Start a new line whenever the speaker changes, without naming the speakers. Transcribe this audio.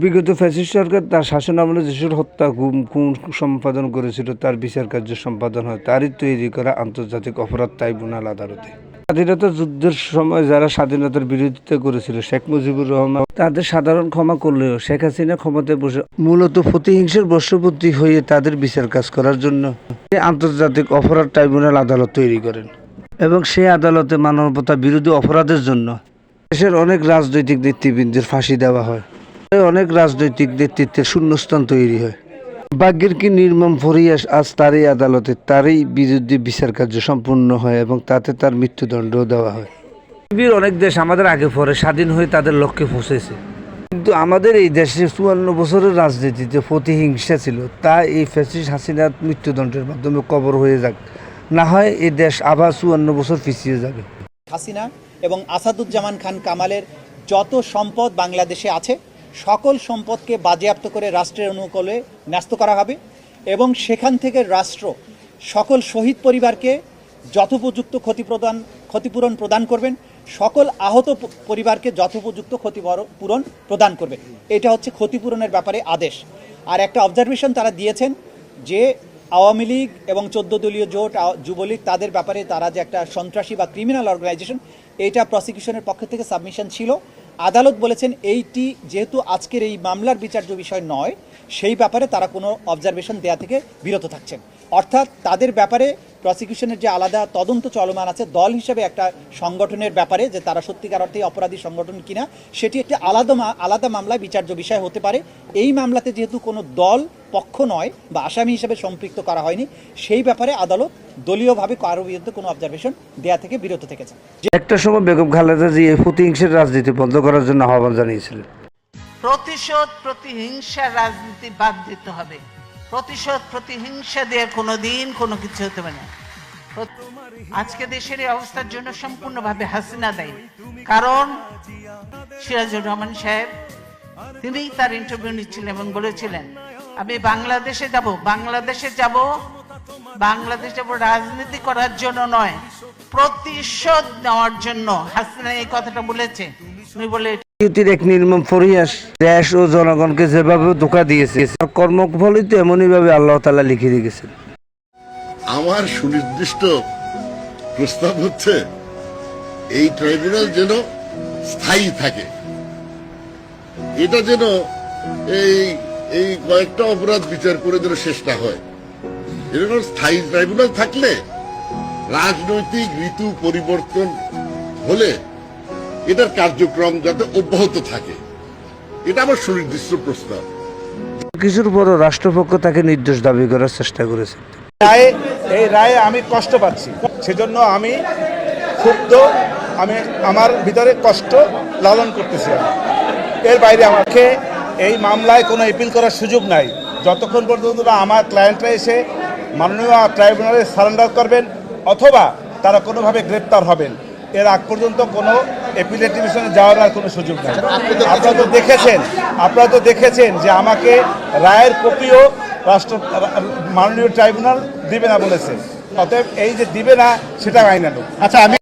বিগত ফ্যাসিস্ট সরকার তার শাসন আমলে যেসব হত্যা, গুম, খুন সম্পাদন করেছিল, তার বিচার কার্য সম্পাদন হয়, তারই তৈরি করা আন্তর্জাতিক অপরাধ ট্রাইব্যুনাল আদালতে। স্বাধীনতা যুদ্ধের সময় যারা স্বাধীনতার বিরোধিতা করেছিল, শেখ মুজিবুর রহমান তাদের সাধারণ ক্ষমা করলেও শেখ হাসিনা ক্ষমতায় বসে মূলত প্রতিহিংসার বর্ষপতি হয়ে তাদের বিচার কাজ করার জন্য আন্তর্জাতিক অপরাধ ট্রাইব্যুনাল আদালত তৈরি করেন এবং সেই আদালতে মানবতা বিরোধী অপরাধের জন্য দেশের অনেক রাজনৈতিক নেতৃবৃন্দের ফাঁসি দেওয়া হয়। অনেক রাজনৈতিক নেতৃত্বের শূন্যস্থান তৈরি হয়। ভাগ্যের কি নির্মম ফরিয়াস আজ তারই আদালতে, তারই বিরুদ্ধে বিচার কার্য সম্পূর্ণ হয় এবং তাতে তার মৃত্যুদণ্ডও দেওয়া হয়। পৃথিবীর অনেক দেশ আমাদের আগে পরে, স্বাধীন হয়ে তাদের লক্ষ্যে পৌঁছেছে। কিন্তু আমাদের এই দেশে চুয়ান্ন বছরের রাজনীতিতে প্রতিহিংসা ছিল। তা এই ফ্যাসিস্ট হাসিনার মৃত্যুদণ্ডের মাধ্যমে কবর হয়ে যাক। না হয় এই দেশ আবার চুয়ান্ন বছর পিছিয়ে যাবে।
হাসিনা এবং আসাদুজ্জামান খান কামালের যত সম্পদ বাংলাদেশে আছে সকল সম্পদকে বাজেয়াপ্ত করে রাষ্ট্রের অনুকূলে ন্যস্ত করা হবে এবং সেখান থেকে রাষ্ট্র সকল শহীদ পরিবারকে যথোপযুক্ত ক্ষতিপ্রদান, ক্ষতিপূরণ প্রদান করবেন। সকল আহত পরিবারকে যথোপযুক্ত ক্ষতিপূরণ পূরণ প্রদান করবেন। এটা হচ্ছে ক্ষতিপূরণের ব্যাপারে আদেশ। আর একটা অবজারভেশন তারা দিয়েছেন যে আওয়ামী লীগ এবং চোদ্দ দলীয় জোট যুবলীগ, তাদের ব্যাপারে তারা যে একটা সন্ত্রাসী বা ক্রিমিনাল অর্গানাইজেশন এটা প্রসিকিউশনের পক্ষ থেকে সাবমিশন ছিল। আদালত বলেছেন এইটি যেহেতু আজকের এই মামলার বিচার্য বিষয় নয়, সেই ব্যাপারে তারা কোনো অবজারভেশন দেয়া থেকে বিরত থাকছেন। অর্থাৎ তাদের ব্যাপারে প্রসিকিউশনের যে আলাদা তদন্ত চলমান আছে দল হিসেবে একটা সংগঠনের ব্যাপারে যে তারা সত্যিকার অর্থে অপরাধী সংগঠন কিনা সেটি একটি আলাদা আলাদা মামলায় বিচার্য বিষয় হতে পারে। এই মামলাতে যেহেতু কোনো দল পক্ষ নয় বা আসামি হিসেবে সম্পৃক্ত করা হয়নি সেই ব্যাপারে আদালত দলীয়ভাবে কারও বিরুদ্ধে কোনো অবজারভেশন দেয়া থেকে বিরত থেকেছেন।
একটা সময় বেগম খালেদা জি এই প্রতিহিংসার রাজনীতি বন্ধ করার জন্য আহ্বান জানিয়েছিলেন।
প্রতিশোধ প্রতিহিংসার রাজনীতি বাদ দিতে হবে। প্রতিশোধ, প্রতিহিংসা দিয়ে কোনো দিন কোনো কিছু হতে পারে না। আজকে দেশের এই অবস্থার জন্য সম্পূর্ণভাবে হাসিনা দায়ী। কারণ সিরাজুর রহমান সাহেব, তিনি তার ইন্টারভিউ নিচ্ছিলেন এবং বলেছিলেন, আমি বাংলাদেশে যাব বাংলাদেশে যাব বাংলাদেশে যাব রাজনীতি করার জন্য নয়, প্রতিশোধ নেওয়ার জন্য। হাসিনা এই কথাটা বলেছে। উনি বলে
ইউতির এক নির্মম ফরিয়াস দেশ ও জনগণকে যেভাবে ধোকা দিয়েছে কর্মফলই তো এমনই ভাবে আল্লাহ তালা লিখে রেখেছেন
আমার সুনির্দিষ্ট প্রস্তাব হচ্ছে, এই ট্রাইব্যুনাল যেন স্থায়ী থাকে। এটা যেন এই এই কয়েকটা অপরাধ বিচার করে যেন শেষ হয়। এরকম স্থায়ী ট্রাইব্যুনাল থাকলে রাজনৈতিক ঋতু পরিবর্তন হলে এটার কার্যক্রম যাতে অব্যাহত থাকে। এটা আমার সুনির্দিষ্ট প্রস্তাব
কিছুর পরও রাষ্ট্রপক্ষ তাকে নির্দোষ দাবি করার চেষ্টা করেছে।
রায়ে এই রায়ে আমি কষ্ট পাচ্ছি। সেজন্য আমি ক্ষুব্ধ আমি আমার ভিতরে কষ্ট লালন করতেছি আমি। এর বাইরে আমাকে এই মামলায় কোনো এপিল করার সুযোগ নাই। যতক্ষণ পর্যন্ত আমার ক্লায়েন্টরা এসে মাননীয় ট্রাইব্যুনালে সারেন্ডার করবেন অথবা তারা কোনোভাবে গ্রেপ্তার হবেন এর আগ পর্যন্ত কোনো এপিলেট ডিভিশনে যাওয়ার আর কোনো সুযোগ নেই। আপনারা তো দেখেছেন আপনারা তো দেখেছেন যে আমাকে রায়ের কপিও রাষ্ট্র মাননীয় ট্রাইব্যুনাল দিবে না বলেছে। অতএব এই যে দিবে না সেটা আইনানুক
আচ্ছা আমি